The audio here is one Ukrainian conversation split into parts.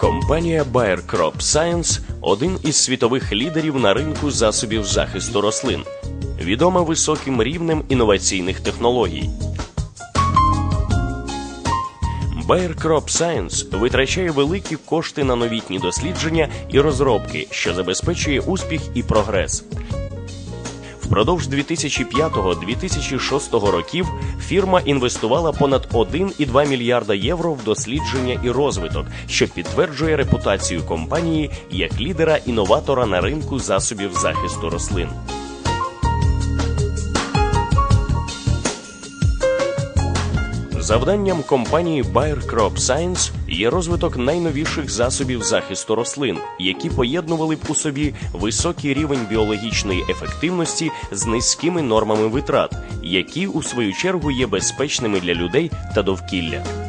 Компанія Bayer Crop Science – один із світових лідерів на ринку засобів захисту рослин, відома високим рівнем інноваційних технологій. Bayer Crop Science витрачає великі кошти на новітні дослідження і розробки, що забезпечує успіх і прогрес. Впродовж 2005-2006 років фірма інвестувала понад 1,2 мільярда євро в дослідження і розвиток, що підтверджує репутацію компанії як лідера інноватора на ринку засобів захисту рослин. Завданням компанії Bayer Crop Science є розвиток найновіших засобів захисту рослин, які поєднували б у собі високий рівень біологічної ефективності з низькими нормами витрат, які у свою чергу є безпечними для людей та довкілля.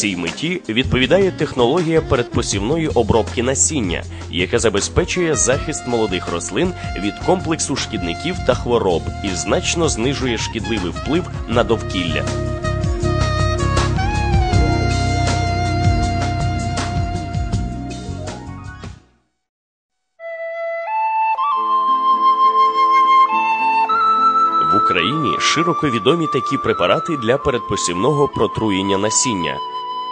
Цій меті відповідає технологія передпосівної обробки насіння, яка забезпечує захист молодих рослин від комплексу шкідників та хвороб і значно знижує шкідливий вплив на довкілля. В Україні широко відомі такі препарати для передпосівного протруєння насіння: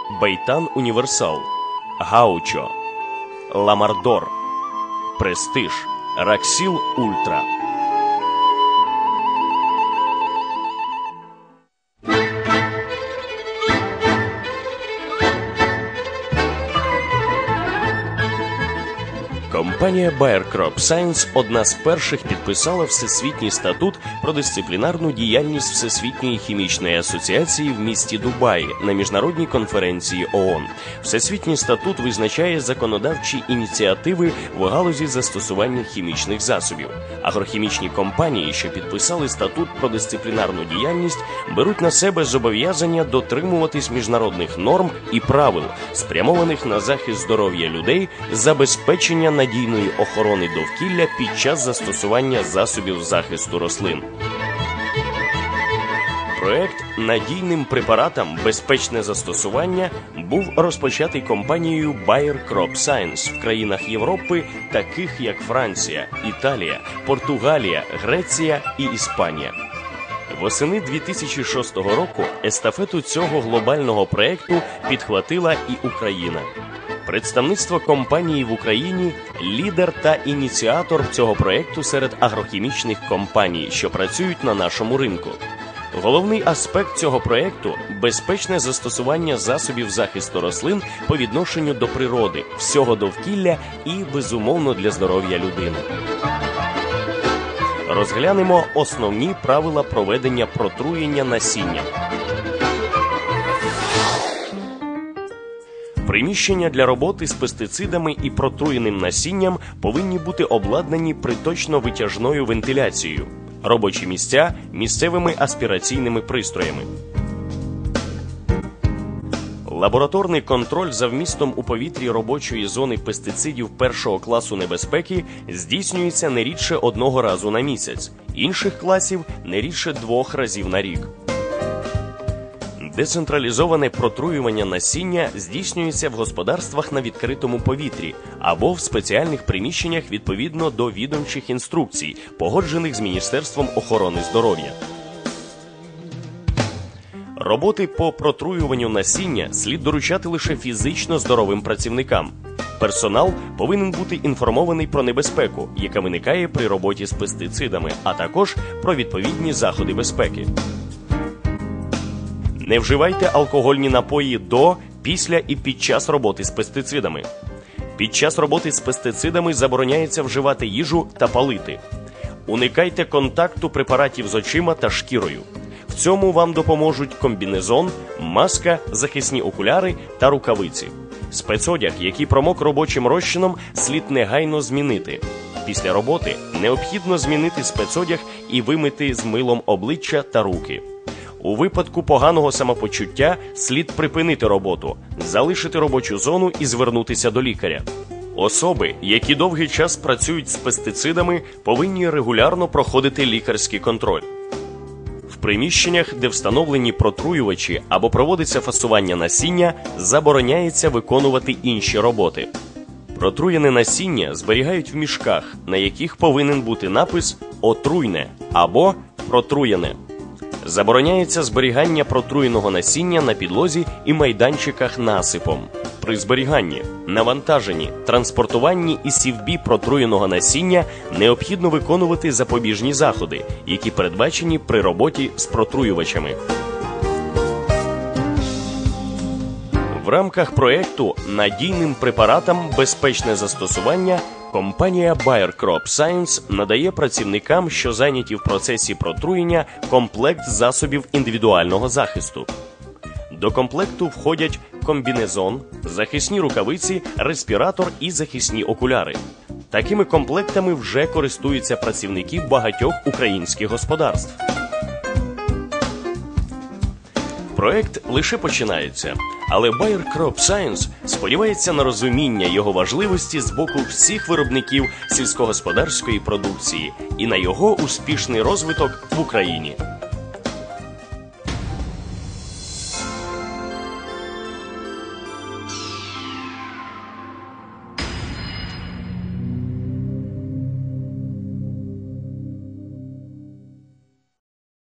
Бейтан Універсал, Гаучо, Ламардор, Престиж, Раксіл Ультра. Компанія Bayer Crop Science одна з перших підписала Всесвітній статут про дисциплінарну діяльність Всесвітньої хімічної асоціації в місті Дубаї на міжнародній конференції ООН. Всесвітній статут визначає законодавчі ініціативи в галузі застосування хімічних засобів. Агрохімічні компанії, що підписали статут про дисциплінарну діяльність, беруть на себе зобов'язання дотримуватись міжнародних норм і правил, спрямованих на захист здоров'я людей, забезпечення надійної охорони довкілля під час застосування засобів захисту рослин. Проект надійним препаратам безпечне застосування був розпочатий компанією Bayer Crop Science в країнах Європи, таких як Франція, Італія, Португалія, Греція і Іспанія. Восени 2006 року естафету цього глобального проекту підхватила і Україна. Представництво компанії в Україні лідер та ініціатор цього проекту серед агрохімічних компаній, що працюють на нашому ринку. Головний аспект цього проекту безпечне застосування засобів захисту рослин по відношенню до природи, всього довкілля і безумовно для здоров'я людини. Розглянемо основні правила проведення протруєння насіння. Приміщення для роботи з пестицидами і протруєним насінням повинні бути обладнані приточно витяжною вентиляцією, робочі місця місцевими аспіраційними пристроями. Лабораторний контроль за вмістом у повітрі робочої зони пестицидів першого класу небезпеки здійснюється не рідше одного разу на місяць, інших класів не рідше двох разів на рік. Децентралізоване протруювання насіння здійснюється в господарствах на відкритому повітрі або в спеціальних приміщеннях відповідно до відомчих інструкцій, погоджених з Міністерством охорони здоров'я. Роботи по протруюванню насіння слід доручати лише фізично здоровим працівникам. Персонал повинен бути інформований про небезпеку, яка виникає при роботі з пестицидами, а також про відповідні заходи безпеки. Не вживайте алкогольні напої до, після і під час роботи з пестицидами. Під час роботи з пестицидами забороняється вживати їжу та палити. Уникайте контакту препаратів з очима та шкірою. В цьому вам допоможуть комбінезон, маска, захисні окуляри та рукавиці. Спецодяг, який промок робочим розчином, слід негайно змінити. Після роботи необхідно змінити спецодяг і вимити з милом обличчя та руки. У випадку поганого самопочуття слід припинити роботу, залишити робочу зону і звернутися до лікаря. Особи, які довгий час працюють з пестицидами, повинні регулярно проходити лікарський контроль. В приміщеннях, де встановлені протруювачі або проводиться фасування насіння, забороняється виконувати інші роботи. Протруєне насіння зберігають в мішках, на яких повинен бути напис отруйне або протруєне. Забороняється зберігання протруєного насіння на підлозі і майданчиках насипом. При зберіганні, навантаженні, транспортуванні і сівбі протруєного насіння необхідно виконувати запобіжні заходи, які передбачені при роботі з протруювачами. В рамках проекту Надійним препаратам безпечне застосування компанія Bayer Crop Science надає працівникам, що зайняті в процесі протруєння, комплект засобів індивідуального захисту. До комплекту входять комбінезон, захисні рукавиці, респіратор і захисні окуляри. Такими комплектами вже користуються працівники багатьох українських господарств. Проект лише починається, але Bayer Crop Science сподівається на розуміння його важливості з боку всіх виробників сільськогосподарської продукції і на його успішний розвиток в Україні.